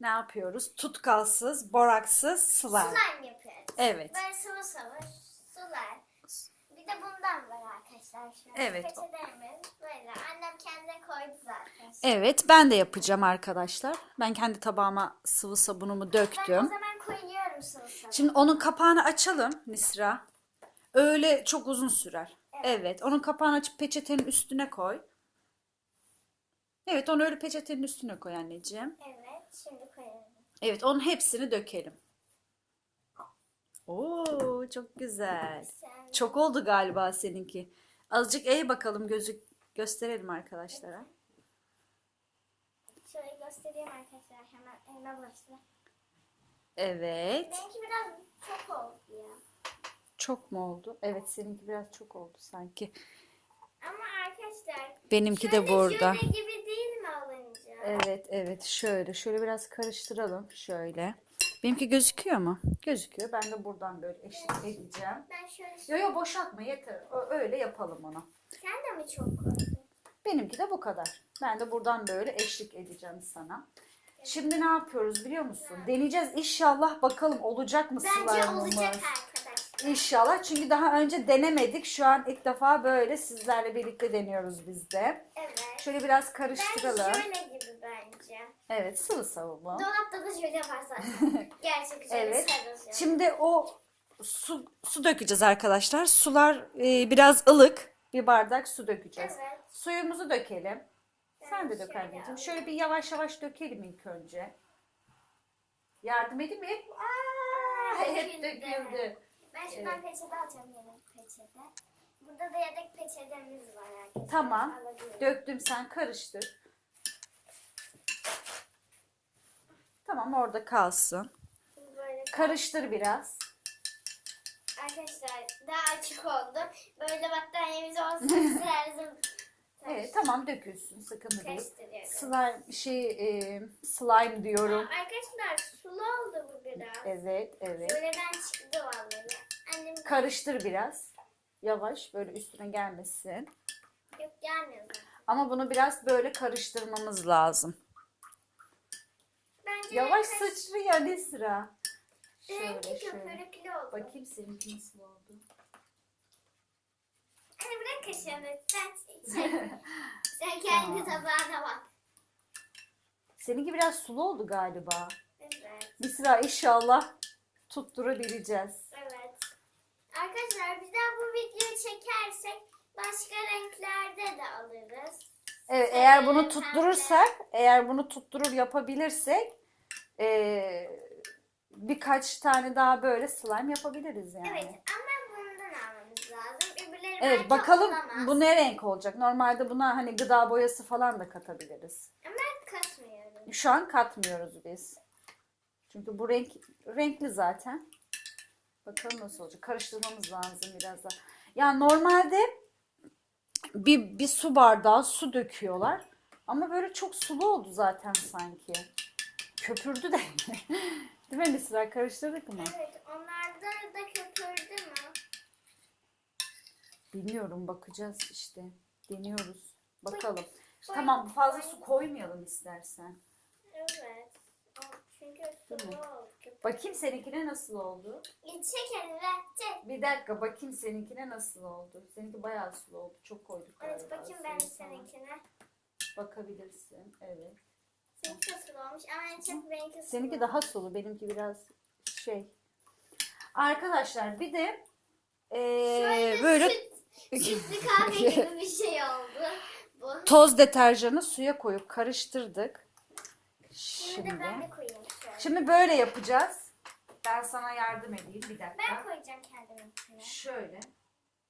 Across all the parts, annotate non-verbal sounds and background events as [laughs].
ne yapıyoruz? Tutkalsız, boraksız slime. Slime yapıyoruz. Evet. Böyle sıvı sıvı sular. Bir de bundan var arkadaşlar. Şu an. Evet. Peçetelerimiz böyle. Annem kendine koydu zaten. Evet, ben de yapacağım arkadaşlar. Ben kendi tabağıma sıvı sabunumu Ben o döktüm. zaman koyuyorum sıvı sıvı. Şimdi onun kapağını açalım Nisra. Öyle çok uzun sürer. Evet, onun kapağını açıp peçetenin üstüne koy. Evet, onu öyle peçetenin üstüne koy anneciğim. Evet şimdi koyalım. Evet, onun hepsini dökelim. Oo, çok güzel. Sen Çok oldu galiba seninki. Azıcık eğ bakalım gözük gösterelim arkadaşlara. şöyle göstereyim arkadaşlar hemen elime başla. Evet. Benimki biraz çok oldu ya. Çok mu oldu? Evet, seninki biraz çok oldu sanki. Ama arkadaşlar Benimki de şöyle burada. jöle gibi? Evet, evet. Şöyle, şöyle biraz karıştıralım. Şöyle. Benimki gözüküyor mu? Gözüküyor. Ben de buradan böyle eşit edeceğim. Ben şöyle Yo yo boşaltma yeter. Ö- Öyle yapalım onu. Sen de mi çok koydun? Benimki de bu kadar. Ben de buradan böyle eşlik edeceğim sana. Şimdi ne yapıyoruz biliyor musun? Deneyeceğiz inşallah bakalım olacak mı Bence slime'ımız? olacak arkadaşlar. İnşallah çünkü daha önce denemedik. Şu an ilk defa böyle sizlerle birlikte deniyoruz biz de. Evet. Şöyle biraz Ben karıştıralım. jöle gibi bence. Evet sıvı bu. Dolapta da jöle var zaten. Gerçek jöle Evet. sarı jöle. Şimdi o su, su dökeceğiz arkadaşlar. Sular e, biraz ılık. Bir bardak su dökeceğiz. Evet. Suyumuzu dökelim. Sen de Evet, dök şöyle anneciğim. Şöyle bir yavaş yavaş dökelim ilk önce. Yardım edeyim mi? Aa, hep döküldü. Ben şuradan peçete alacağım yedek peçete. Burada da yedek peçetemiz var arkadaşlar. Tamam. Alabilirim. Döktüm sen karıştır. Tamam orada kalsın. Böyle Karıştır biraz. arkadaşlar daha açık oldu. Böyle battaniyemiz olsun [laughs] lazım. Evet tamam dökülsün. Sıkıntı değil. Slime şey e, slime diyorum. Aa, Arkadaşlar sulu oldu bu biraz. Evet evet. Jöleden çıktı vallahi. Annem Karıştır biraz. Yavaş böyle üstüne gelmesin. yok gelmiyor zaten. Ama bunu biraz böyle karıştırmamız lazım. Bence Yavaş kaş- sıçrıyor ne sıra. Şöyle Benimki şöyle. köpürüklü oldu. Bakayım seninki nasıl oldu. Anne bırak kaşığını. Sen, [laughs] sen, sen kendi tabağına bak. Seninki biraz sulu oldu galiba. Evet. Bir sıra inşallah tutturabileceğiz. Evet. Arkadaşlar bir daha bu videoyu çekersek başka renklerde de alırız. Evet eğer bunu tutturursak, eğer bunu tutturur yapabilirsek eee, birkaç tane daha böyle slime yapabiliriz yani. Evet ama bundan almamız lazım. Öbürleri Evet bakalım olamaz. bu ne renk olacak. Normalde buna hani gıda boyası falan da katabiliriz. Ama katmıyorum. Şu an katmıyoruz biz. Çünkü bu renk renkli zaten. Bakalım nasıl olacak. Karıştırmamız lazım biraz da. Ya normalde bir, bir su bardağı su döküyorlar. Ama böyle çok sulu oldu zaten sanki. Köpürdü de. [laughs] Değil mi Nisra? Karıştırdık mı? Evet onlarda da köpürdü mü? Bilmiyorum bakacağız işte. Deniyoruz. Bakalım. Bak- Tamam fazla su koymayalım istersen. Evet. Çünkü sulu oldu. Bakayım seninkine nasıl oldu? Çek elini çek. Bir dakika bakayım seninkine nasıl oldu? Seninki bayağı sulu oldu. Çok koyduk galiba. Evet bakayım ben suyu sana. seninkine. Bakabilirsin. Evet. Seninki de sulu olmuş ama en çok benimki sulu. Seninki daha sulu. Benimki biraz şey. Arkadaşlar bir de Şöyle böyle süt, sütlü kahve [laughs] gibi bir şey oldu. Bu. toz deterjanı suya koyup karıştırdık. Şimdi de ben Şimdi. de koyayım. Şimdi böyle yapacağız. Ben sana yardım edeyim bir dakika. Ben koyacağım kendiminkine. Şöyle.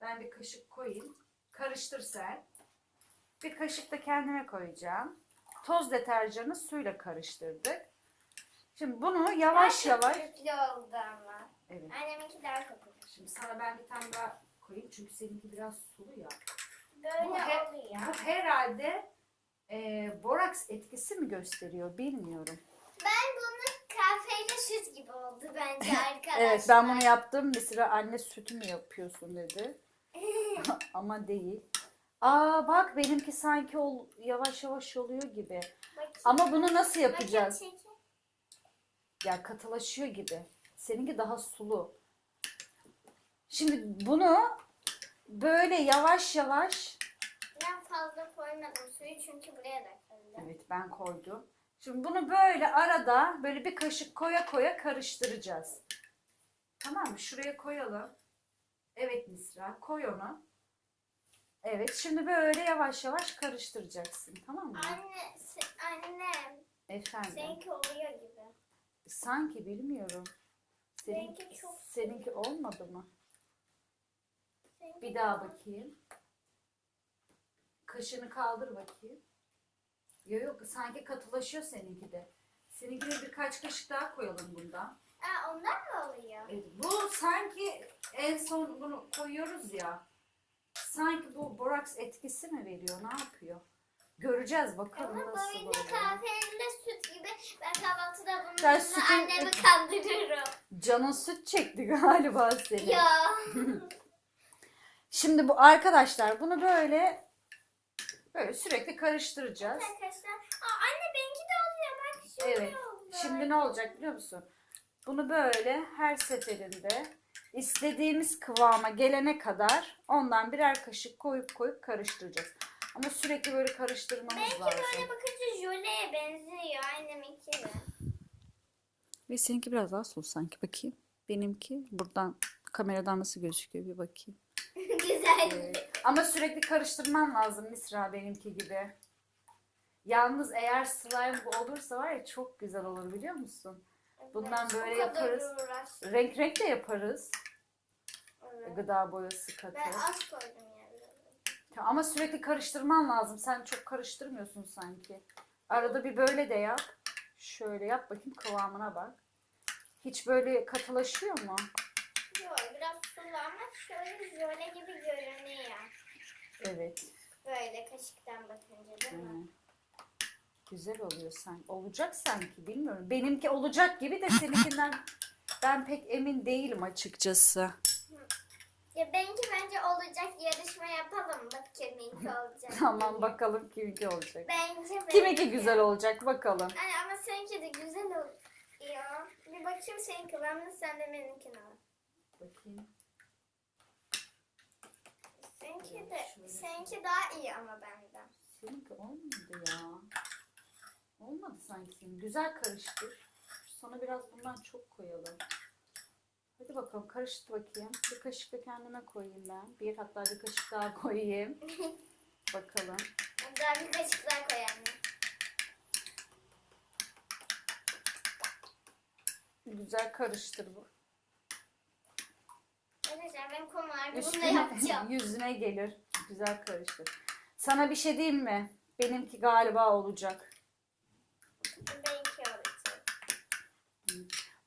Ben bir kaşık koyayım. Karıştır sen. Bir kaşık da kendime koyacağım. Toz deterjanı suyla karıştırdık. Şimdi bunu yavaş Daha yavaş. köpüklü oldu ama. Evet. Anneminki daha köpüklü. Şimdi sana ben bir tane daha koyayım çünkü seninki biraz sulu ya. Böyle Bu, oluyor. bu herhalde e, boraks etkisi mi gösteriyor bilmiyorum. Süt gibi oldu bence [laughs] arkadaşlar. Evet ben bunu yaptım. Mesela anne sütü mü yapıyorsun dedi. [laughs] Ama değil. Aa bak benimki sanki ol, yavaş yavaş oluyor gibi. Bakayım. Ama bunu nasıl Bakayım yapacağız? çekin. Ya katılaşıyor gibi. Seninki daha sulu. Şimdi bunu böyle yavaş yavaş Ben fazla koymadım suyu çünkü buraya da koydum. Evet ben koydum. Şimdi bunu böyle arada böyle bir kaşık koya koya karıştıracağız. Tamam mı? Şuraya koyalım. Evet Nisra koy onu. Evet şimdi böyle yavaş yavaş karıştıracaksın. Tamam mı? Anne, se- annem, Efendim. seninki oluyor gibi. Sanki bilmiyorum. Senin, Benimki çok- seninki olmadı mı? Seninki Bir daha bakayım. Kaşını kaldır bakayım. Yok yok sanki katılaşıyor seninki de. Seninkine birkaç kaşık daha koyalım bundan. Aa, ondan mı oluyor? Evet, bu sanki en son bunu koyuyoruz ya. Sanki bu boraks etkisi mi veriyor? Ne yapıyor? Göreceğiz bakalım Ama nasıl böyle oluyor. kahveyle süt gibi. Ben kahvaltıda bununla Ben sütü- annemi kandırırım. Canın süt çekti galiba senin. ya. [laughs] Şimdi bu arkadaşlar bunu böyle böyle sürekli karıştıracağız. Arkadaşlar. Aa, anne benimki de oluyor. Bak şöyle Evet. oldu. Şimdi ne olacak biliyor musun? Bunu böyle her seferinde istediğimiz kıvama gelene kadar ondan birer kaşık koyup koyup karıştıracağız. Ama sürekli böyle karıştırmamız Belki lazım. böyle bakınca jöleye benziyor anneminki de. Ve seninki biraz daha sulu sanki bakayım. Benimki buradan kameradan nasıl gözüküyor bir bakayım. [laughs] Güzel. Evet. Ama sürekli karıştırman lazım Misra benimki gibi. Yalnız eğer slime bu olursa var ya çok güzel olur biliyor musun? Bundan Evet, böyle o kadar yaparız. uğraş. Renk renk de yaparız. Evet. Gıda boyası katı. Ben az koydum yani. Ama sürekli karıştırman lazım. Sen çok karıştırmıyorsun sanki. Arada bir böyle de yap. Şöyle yap bakayım kıvamına bak. Hiç böyle katılaşıyor mu? Ama şöyle jöle gibi görünüyor. Evet. Böyle kaşıktan bakınca değil mi? Hı. Güzel oluyor sanki. Olacak sanki bilmiyorum. Benimki olacak gibi de seninkinden [laughs] ben pek emin değilim açıkçası. Ya benimki bence olacak yarışma yapalım. Bak kiminki [laughs] olacak. Tamam bakalım kiminki olacak. Bence benimki. Kiminki güzel olacak bakalım. Ay, ama seninki de güzel oluyor. Bir bakayım senin kıvamını sen de benimkine al. Bakayım. Seninki de, seninki daha iyi ama benden. Seninki olmadı ya. Olmadı sanki senin. Güzel karıştır. Sana biraz bundan çok koyalım. Hadi bakalım karıştır bakayım. Bir kaşık da kendime koyayım ben. Bir hatta bir kaşık daha [laughs] koyayım. Bakalım. Daha bir kaşık daha koy anne. Güzel karıştır bu. Arkadaşlar ben kum vardı bunu da Üstüne yapacağım. [laughs] yüzüne gelir. Güzel karıştır. Sana bir şey diyeyim mi? Benimki galiba olacak. Benimki olacak.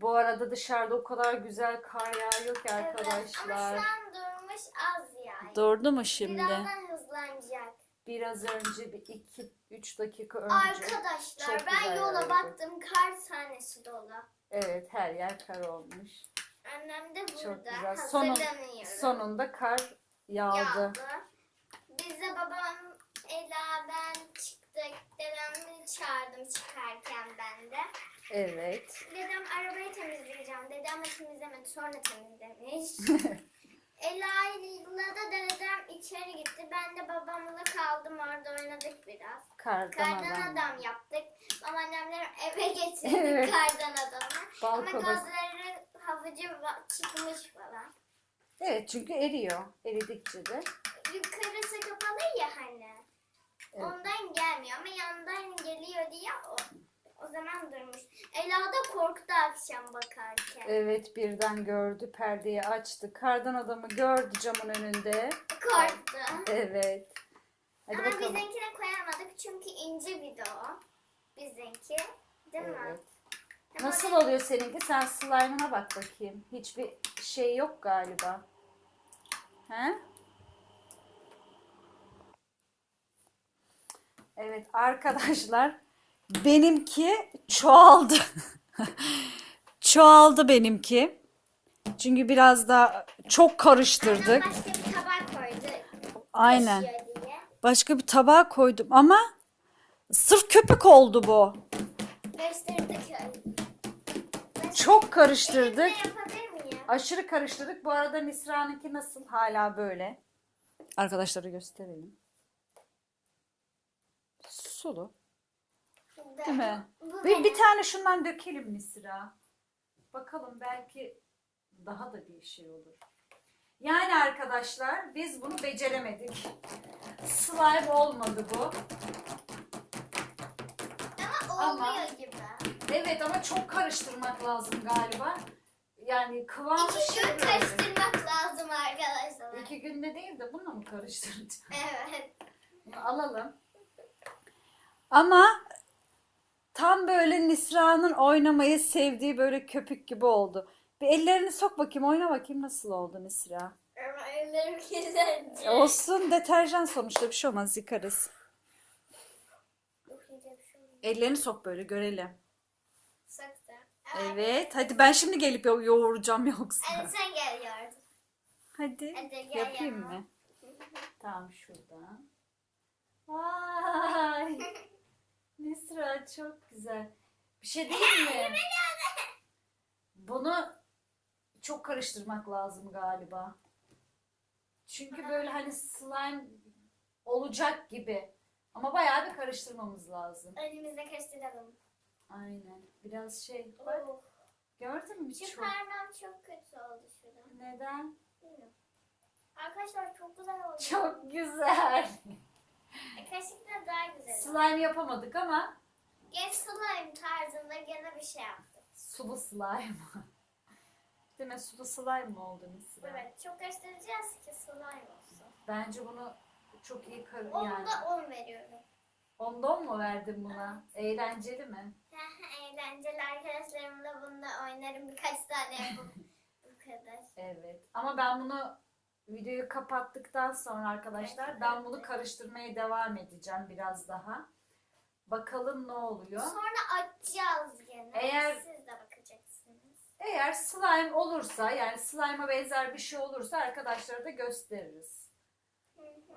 Bu arada dışarıda o kadar güzel kar yağıyor ki Evet, ama arkadaşlar. şu an durmuş az yani. Durdu mu şimdi? Birazdan hızlanacak. Biraz önce bir iki üç dakika önce. Arkadaşlar Çok ben güzel yola yağdı. baktım kar tanesi dolu. Evet her yer kar olmuş. Annem de burada Çok güzel. Sonun, sonunda kar yağdı. Yağdı. Biz de babam, Ela, ben çıktık. Dedemi çağırdım çıkarken ben de. Evet. Dedem arabayı temizleyeceğim dedi ama temizlemedi. Sonra temizlemiş. [laughs] Ela ile de dedem içeri gitti. Ben de babamla kaldım orada oynadık biraz. Kardan, Kardan adam. adam yaptık. Babaannemler eve [laughs] getirdik Evet. kardan adamı. Ama Balkona. gözleri havucu va- çıkmış falan. Evet çünkü eriyor. Eridikçe de. Yukarısı kapalı ya hani. Evet. Ondan gelmiyor ama yandan geliyor diye o, o zaman durmuş. Ela da korktu akşam bakarken. Evet birden gördü perdeyi açtı. Kardan adamı gördü camın önünde. Korktu. Evet. Hadi ama bakalım. bizimkine koyamadık çünkü ince bir de o. Bizimki. Değil mi? Evet. Ama Nasıl oluyor seninki? Sen slime'ına bak bakayım. Hiçbir şey yok galiba. He? Evet arkadaşlar benimki çoğaldı. [laughs] çoğaldı benimki. Çünkü biraz da çok Annem karıştırdık. başka bir tabak koydu. Aynen. Başka bir tabağa koydum ama sırf köpük oldu bu. Karıştırdık. Çok karıştırdık. Elimle yapabilir miyim? Aşırı karıştırdık. Bu arada Nisra'nınki nasıl? Hala böyle. Arkadaşlara gösterelim. Sulu. Değil mi? Bu Bir, benim. bir tane şundan dökelim Nisra. Bakalım belki daha da bir şey olur. Yani arkadaşlar biz bunu beceremedik. Slime olmadı bu. Ama Ama- oluyor gibi. Evet ama çok karıştırmak lazım galiba. Yani kıvam İki şey gün böyle. karıştırmak lazım arkadaşlar. İki günde değil de bununla mı karıştıracağım? Evet. Bunu alalım. Ama tam böyle Nisra'nın oynamayı sevdiği böyle köpük gibi oldu. Bir ellerini sok bakayım, oyna bakayım nasıl oldu Nisra. Ama ellerim kirlenecek. Olsun deterjan sonuçta bir şey olmaz yıkarız. An. Ellerini sok böyle görelim. Evet hadi ben şimdi gelip yo- yoğuracağım yoksa. Hadi sen gel yardım. Hadi Hadi gel yapayım yanıma. mı? [laughs] Tamam şuradan. Vay. [laughs] Nisra çok güzel. Bir şey değil mi? [laughs] Bunu çok karıştırmak lazım galiba. Çünkü böyle hani slime olacak gibi. Ama bayağı bir karıştırmamız lazım. Elimizle karıştıralım. Aynen. Biraz şey. Bak, Oh. gördün mü? Şu Çok. parmağım çok kötü oldu şurada. Neden? Bilmiyorum. Arkadaşlar çok güzel oldu. Çok güzel. E, Kaşıkla daha güzel. Slime yapamadık ama Gel slime tarzında gene bir şey yaptık. Sulu slime. Değil mi? Sulu slime mı oldu Nisra? Evet çok karıştıracağız ki slime olsun. Bence bunu çok iyi kar Onda yani. 10 veriyorum. Ondan mı verdin buna? Eğlenceli mi? Eğlenceli arkadaşlarımla bununla oynarım birkaç tane bu, [laughs] bu kadar. Evet. Ama ben bunu videoyu kapattıktan sonra arkadaşlar ben bunu karıştırmaya devam edeceğim biraz daha. Bakalım ne oluyor. Sonra açacağız gene. Eğer- Siz de bakacaksınız. Eğer slime olursa yani slime'a benzer bir şey olursa arkadaşlara da gösteririz.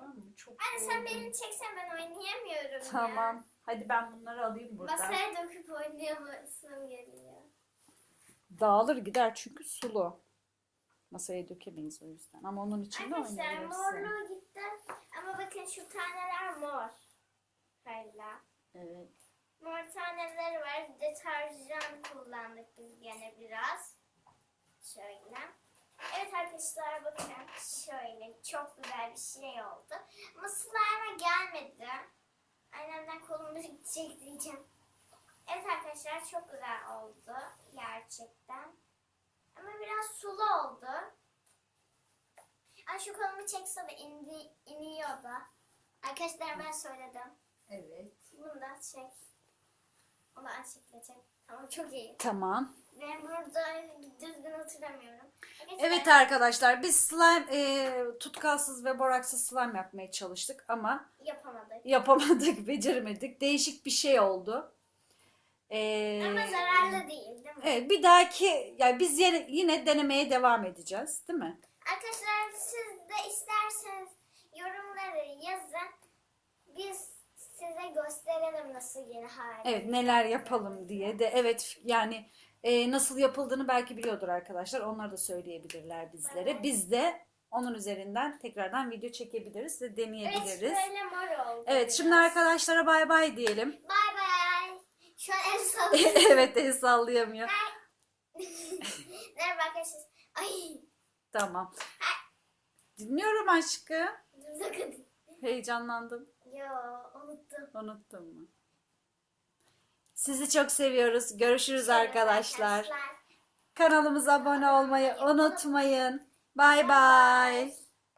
Tamam mı? Çok Anne sen oldu. beni çeksen ben oynayamıyorum ya. Tamam. Hadi ben bunları alayım buradan. Masaya döküp oynayamasım geliyor. Dağılır gider çünkü sulu. Masaya dökemeyiz o yüzden. Ama onun içinde Arkadaşlar oynayabilirsin. morluğu gitti. Ama bakın şu taneler mor. Hala. Evet. Mor taneleri var. Deterjan kullandık biz gene biraz. Şöyle. Evet arkadaşlar bakın şöyle çok güzel bir şey oldu. Ama slime'a gelmedi. Annemden kolumuz gidecek diyeceğim. Evet arkadaşlar çok güzel oldu gerçekten. Ama biraz sulu oldu. Ay şu kolumu çekse de indi, iniyor da. Arkadaşlar ben söyledim. Evet. Bunu da çek. Onu açıklayacak. Tamam çok iyi. Tamam. Ben burada düzgün hatırlamıyorum. Evet arkadaşlar biz slime e, tutkalsız ve boraksız slime yapmaya çalıştık ama Yapamadık. yapamadık, [laughs] beceremedik. Değişik bir şey oldu. E, Ama zararlı değil değil mi? Evet bir dahaki yani biz yine, yine denemeye devam edeceğiz değil mi? Arkadaşlar siz de isterseniz yorumları yazın. Biz size gösterelim nasıl yeni hali. Evet neler yapalım diye de evet yani e, nasıl yapıldığını belki biliyordur arkadaşlar. Onlar da söyleyebilirler bizlere. Evet. Biz de onun üzerinden tekrardan video çekebiliriz ve Evet deneyebiliriz. böyle mor oldu. Evet şimdi arkadaşlara bay bay diyelim. Bay bay. Şu an el [laughs] sallıyorum. evet el sallayamıyor. Merhaba [laughs] arkadaşlar. Ay. Tamam. Dinliyorum bakın. Heyecanlandım. Yo unuttum. Unuttun mu? Sizi çok seviyoruz. Görüşürüz arkadaşlar. Kanalımıza abone olmayı unutmayın. Bay bay.